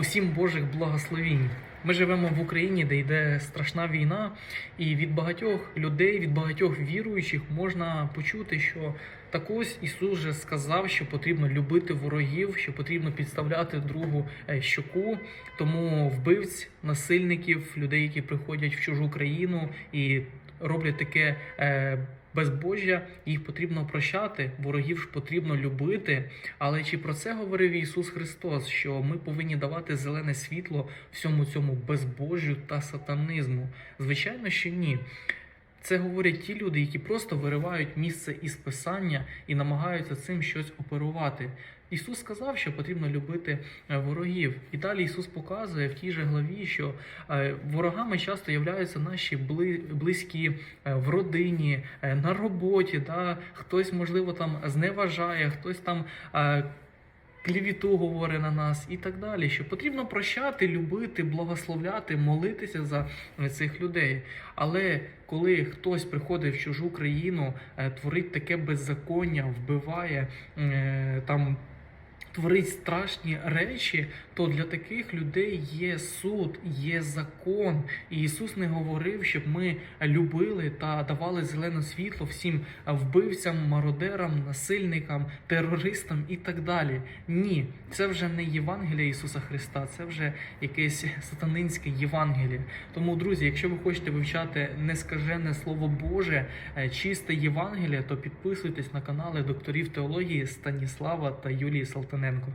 Усім Божих благословінь. Ми живемо в Україні, де йде страшна війна, і від багатьох людей, від багатьох віруючих можна почути, що так ось Ісус же сказав, що потрібно любити ворогів, що потрібно підставляти другу е, щоку. Тому вбивць, насильників, людей, які приходять в чужу країну і роблять таке. е, Безбожжя їх потрібно прощати, ворогів ж потрібно любити. Але чи про це говорив Ісус Христос? Що ми повинні давати зелене світло всьому цьому безбожжю та сатанизму? Звичайно, що ні. Це говорять ті люди, які просто виривають місце із писання і намагаються цим щось оперувати. Ісус сказав, що потрібно любити е, ворогів. І далі Ісус показує в тій же главі, що е, ворогами часто являються наші бли- близькі е, в родині, на роботі. Да? Хтось, можливо, там зневажає, хтось там. Клівіту говорить на нас і так далі. Що потрібно прощати, любити, благословляти, молитися за е, цих людей. Але коли хтось приходить в чужу країну, е, творить таке беззаконня, вбиває е, там. Творить страшні речі, то для таких людей є суд, є закон. І Ісус не говорив, щоб ми любили та давали зелене світло всім вбивцям, мародерам, насильникам, терористам і так далі. Ні, це вже не Євангелія Ісуса Христа, це вже якесь сатанинське Євангеліє. Тому, друзі, якщо ви хочете вивчати нескажене Слово Боже, е, чисте Євангеліє, то підписуйтесь на канали докторів теології Станіслава та Юлії Салтаненко. को।